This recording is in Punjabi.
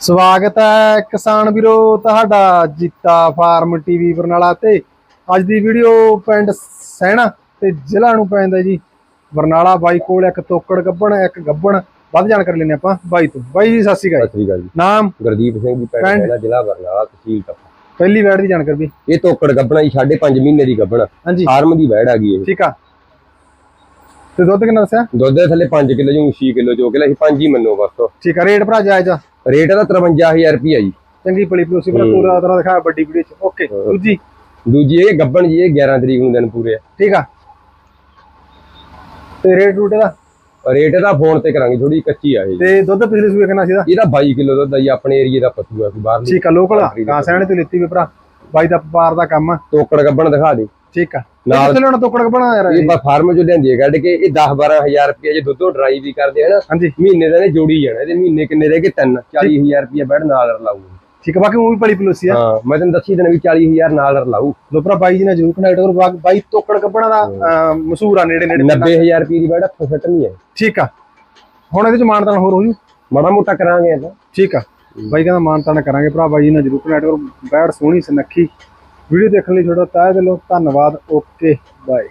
ਸਵਾਗਤ ਹੈ ਕਿਸਾਨ ਵੀਰੋ ਤੁਹਾਡਾ ਜੀਤਾ ਫਾਰਮ ਟੀਵੀ ਬਰਨਾਲਾ ਤੇ। ਅੱਜ ਦੀ ਵੀਡੀਓ ਪਿੰਡ ਸੈਣਾ ਤੇ ਜ਼ਿਲ੍ਹਾ ਨੂੰ ਪੈਂਦਾ ਜੀ। ਬਰਨਾਲਾ ਬਾਈ ਕੋਲ ਇੱਕ ਤੋਕੜ ਗੱਬਣ ਇੱਕ ਗੱਬਣ। ਵੱਧ ਜਾਣਕਾਰੀ ਲੈਣੇ ਆਪਾਂ ਬਾਈ ਤੋਂ। ਬਾਈ ਜੀ ਸਤਿ ਸ਼੍ਰੀ ਅਕਾਲ ਸਤਿ ਸ੍ਰੀ ਅਕਾਲ ਜੀ। ਨਾਮ? ਗੁਰਦੀਪ ਸਿੰਘ ਜੀ ਪਿੰਡ? ਮੇਲਾ ਜ਼ਿਲ੍ਹਾ ਬਰਨਾਲਾ ਤਹਿਸੀਲ ਟੱਪਾ। ਪਹਿਲੀ ਵੈੜ ਦੀ ਜਾਣਕਾਰੀ ਵੀ। ਇਹ ਤੋਕੜ ਗੱਬਣਾ ਜੀ 5.5 ਮਹੀਨੇ ਦੀ ਗੱਬਣਾ। ਹਾਂਜੀ। ਫਾਰਮ ਦੀ ਵੈੜ ਆ ਗਈ ਇਹ। ਠੀਕ ਆ। ਤੇ ਦੁੱਧ ਕਿੰਨਾ ਦੱਸਿਆ? ਦੁੱਧ ਦੇ ਥੱਲੇ 5 ਕਿਲੋ ਜੋ 6 ਕਿਲੋ ਜੋ ਕਿ ਅਸੀਂ 5 ਹੀ ਮੰਨੋ ਬਸ। ਠੀਕ ਆ ਰੇਟ ਭਰਾ ਜਾਇਜ਼ ਆ। ਰੇਟ ਇਹਦਾ 53000 ਰੁਪਿਆ ਜੀ। ਚੰਗੀ ਪਲੀ ਪਲੋਸੀ ਪਰ। ਪੂਰਾ ਤਰ੍ਹਾਂ ਦਿਖਾਇਆ ਵੱਡੀ ਵੀਡੀਓ ਚ। ਓਕੇ। ਦੂਜੀ। ਦੂਜੀ ਇਹ ਗੱਬਣ ਜੀ ਇਹ 11 ਤਰੀਕ ਨੂੰ ਦਿਨ ਪੂਰੇ ਆ। ਠੀਕ ਆ। ਤੇ ਰੇਟ ਰੂਟ ਦਾ ਰੇਟ ਇਹਦਾ ਫੋਨ ਤੇ ਕਰਾਂਗੇ ਥੋੜੀ ਕੱਚੀ ਆ ਇਹ। ਤੇ ਦੁੱਧ ਪਿਛਲੇ ਸੂਏ ਕਿੰਨਾ ਸੀ ਇਹਦਾ? ਇਹਦਾ 22 ਕਿਲੋ ਦੁੱਧ ਆ ਜੀ ਆਪਣੇ ਏਰੀਏ ਦਾ ਪਸ਼ੂ ਆ ਕੋਈ ਬਾਹਰ ਨਹੀਂ। ਠੀਕ ਆ ਲੋਕਲ ਆ। ਗਾਂ ਸੈਣੇ ਤੇ ਲਿੱਤੀ ਵੀ ਭਰਾ। ਬਾਈ ਦਾ ਵਪਾਰ ਦਾ ਕੰਮ ਆ। ਤੋਕੜ ਗੱਬਣ ਦਿਖਾ ਦੇ। ਠੀਕ ਆ। ਨਾਲ- ਨਾਲ ਕਿੱਥੇ ਲੈਣਾ ਤੋਕੜ ਬਣਾ ਯਾਰ ਇਹ? ਬਸ ਫਾਰਮ ਚੋਂ ਲਿਆਂਦੀ ਹੈ ਕੱਢ ਕੇ ਇਹ 10 12000 ਰੁਪਏ ਜੇ ਦੁੱਧੋਂ ਡਰਾਈ ਵੀ ਕਰਦੇ ਨਾ ਹਾਂਜੀ। ਮਹੀਨੇ ਦਾ ਨੇ ਜੋੜੀ ਜਾਣਾ ਇਹਦੇ ਮਹੀਨੇ ਕਿੰਨੇ ਰਹਿ ਗਏ? 3 40000 ਰੁਪਏ ਬੈਠ ਨਾਲ ਲਾਊਗਾ ਠੀਕ ਬਾਕੀ ਉਹ ਵੀ ਬੜੀ ਪਲੋਸੀ ਆ। ਹਾਂ ਮੈਂ ਤੈਨੂੰ ਦੱਸੀ ਦਿਨ ਵੀ 40000 ਨਾਲ ਰਲਾਊ। ਲੋ ਭਰਾ ਬਾਈ ਜੀ ਨੇ ਜ਼ਰੂਰ ਕਨੈਕਟ ਕਰੋ ਬਾ- ਬਾਈ ਤੋਕੜ ਕੱਪਣਾ ਦਾ ਮਸ਼ਹੂਰ ਆ ਨੇੜੇ ਨੇੜੇ 90000 ਰੁਪਏ ਦੀ ਬੈਠ ਫਸਟ ਨਹੀਂ ਹੈ ਠੀਕ ਆ। ਹੁਣ ਇਹਦੇ ਚ ਮਾਨਤਾਨ ਹੋਰ ਹੋ ਜੂ ਮਾੜਾ ਮੋਟਾ ਕਰਾਂਗੇ ਇਹਦਾ ਠੀਕ ਆ। ਬਾਈ ਕਹਿੰਦਾ ਮਾਨਤਾਨ ਕਰਾਂਗੇ ਭਰਾ ਬਾਈ ਜੀ ਨੇ ਜ਼ਰੂਰ ਕਨੈਕਟ ਕਰੋ। ਬੈੜ ਸੋਹਣੀ ਸੁਨੱਖੀ। ਵੀਡੀਓ ਦੇਖਣ ਲਈ ਤੁਹਾਡਾ ਤਹਿ ਦਿਲੋਂ ਧੰਨਵਾਦ ਓਕੇ ਬਾਏ।